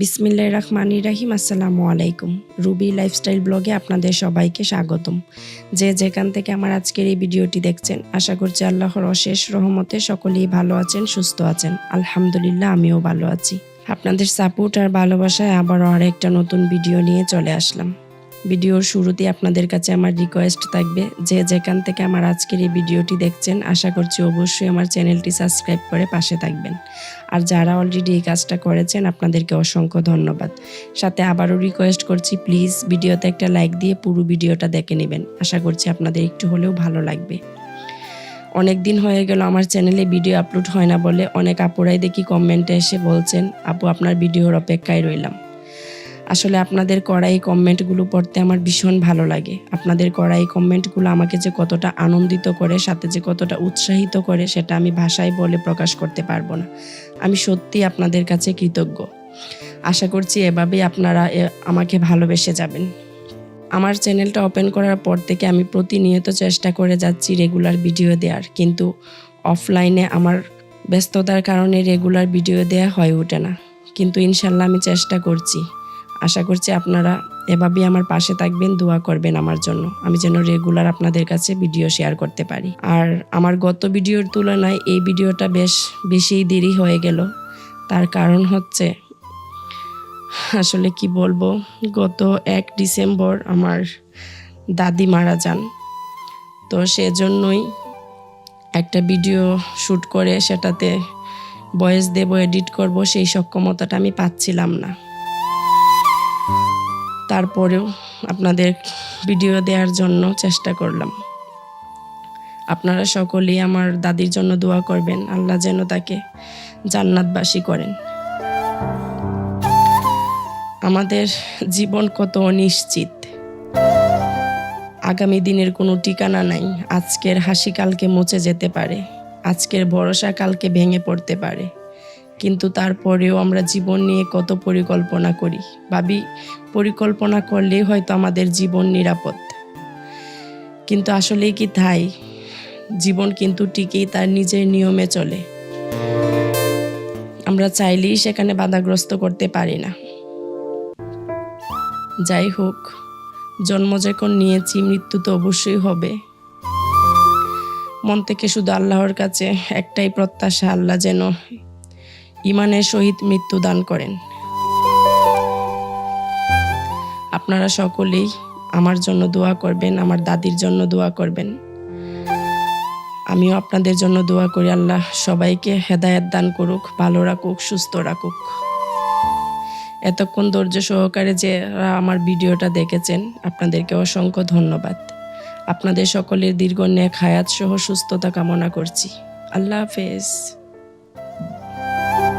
বিসমিল্লাহ রহমান রাহিম, আসসালামু আলাইকুম। রুবি লাইফস্টাইল ব্লগে আপনাদের সবাইকে স্বাগতম। যে যেখান থেকে আমার আজকের এই ভিডিওটি দেখছেন, আশা করছি আল্লাহর অশেষ রহমতে সকলেই ভালো আছেন, সুস্থ আছেন। আলহামদুলিল্লাহ, আমিও ভালো আছি। আপনাদের সাপোর্ট আর ভালোবাসায় আবারও আরেকটা নতুন ভিডিও নিয়ে চলে আসলাম। ভিডিওর শুরুতে আপনাদের কাছে আমার রিকোয়েস্ট থাকবে। যে যেখান থেকে আমার আজকের এই ভিডিওটি দেখছেন, আশা করছি অবশ্যই আমার চ্যানেলটি সাবস্ক্রাইব করে পাশে থাকবেন। আর যারা অলরেডি এই কাজটা করেছেন, আপনাদেরকে অসংখ্য ধন্যবাদ। সাথে আবারও রিকোয়েস্ট করছি প্লিজ ভিডিওতে একটা লাইক দিয়ে পুরো ভিডিওটা দেখে নেবেন। আশা করছি আপনাদের একটু হলেও ভালো লাগবে। অনেক দিন হয়ে গেল, আমার চ্যানেলে ভিডিও আপলোড হয় না বলে অনেক আপুরাই দেখি কমেন্টে এসে বলছেন, আপু, আপনার ভিডিওর অপেক্ষায় রইলাম। আসলে আপনাদের করা এই কমেন্টগুলো পড়তে আমার ভীষণ ভালো লাগে। আপনাদের করা এই কমেন্টগুলো আমাকে যে কতটা আনন্দিত করে, সাথে যে কতটা উৎসাহিত করে, সেটা আমি ভাষায় বলে প্রকাশ করতে পারব না। আমি সত্যি আপনাদের কাছে কৃতজ্ঞ। আশা করছি এভাবেই আপনারা আমাকে ভালোবেসে যাবেন। আমার চ্যানেলটা ওপেন করার পর থেকে আমি প্রতিনিয়ত চেষ্টা করে যাচ্ছি রেগুলার ভিডিও দেওয়ার। কিন্তু অফলাইনে আমার ব্যস্ততার কারণে রেগুলার ভিডিও দেওয়া হয়ে ওঠে না। কিন্তু ইনশাল্লাহ আমি চেষ্টা করছি। আশা করছি আপনারা এভাবেই আমার পাশে থাকবেন, দোয়া করবেন আমার জন্য। আমি যেন রেগুলার আপনাদের কাছে ভিডিও শেয়ার করতে পারি। আর আমার গত ভিডিওর তুলনায় এই ভিডিওটা বেশ বেশি দেরি হয়ে গেল। তার কারণ হচ্ছে, আসলে কি বলব, গত এক ডিসেম্বর আমার দাদি মারা যান। তো সেজন্যই একটা ভিডিও শ্যুট করে সেটাতে ভয়েস দেব এডিট করব, সেই সক্ষমতাটা আমি পাচ্ছিলাম না। তারপরেও আপনাদের ভিডিও দেওয়ার জন্য চেষ্টা করলাম। আপনারা সকলেই আমার দাদির জন্য দোয়া করবেন, আল্লাহ যেন তাকে জান্নাতবাসী করেন। আমাদের জীবন কত অনিশ্চিত। আগামী দিনের কোনো ঠিকানা নাই, আজকের হাসি কালকে মুছে যেতে পারে, আজকের ভরসা কালকে ভেঙে পড়তে পারে। কিন্তু তারপরেও আমরা জীবন নিয়ে কত পরিকল্পনা করি। ভাবি, পরিকল্পনা করলেই হয়তো আমাদের জীবন নিরাপদ। কিন্তু আসলেই কি তাই? জীবন কিন্তু ঠিকই তার নিজের নিয়মে চলে। আমরা চাইলেই সেখানে বাধাগ্রস্ত করতে পারি না। যাই হোক, জন্ম যখন নিয়েছি, মৃত্যু তো অবশ্যই হবে। মন থেকে শুধু আল্লাহর কাছে একটাই প্রত্যাশা, আল্লাহ যেন ইমানের সহিত মৃত্যু দান করেন। আপনারা সকলেই আমার জন্য দোয়া করবেন, আমার দাদির জন্য দোয়া করবেন। আমিও আপনাদের জন্য দোয়া করি, আল্লাহ সবাইকে হেদায়ত দান করুক, ভালো রাখুক, সুস্থ রাখুক। এতক্ষণ ধৈর্য সহকারে যে আমার ভিডিওটা দেখেছেন, আপনাদেরকে অসংখ্য ধন্যবাদ। আপনাদের সকলের দীর্ঘ নেক হায়াত সহ সুস্থতা কামনা করছি। আল্লাহ হাফেজ।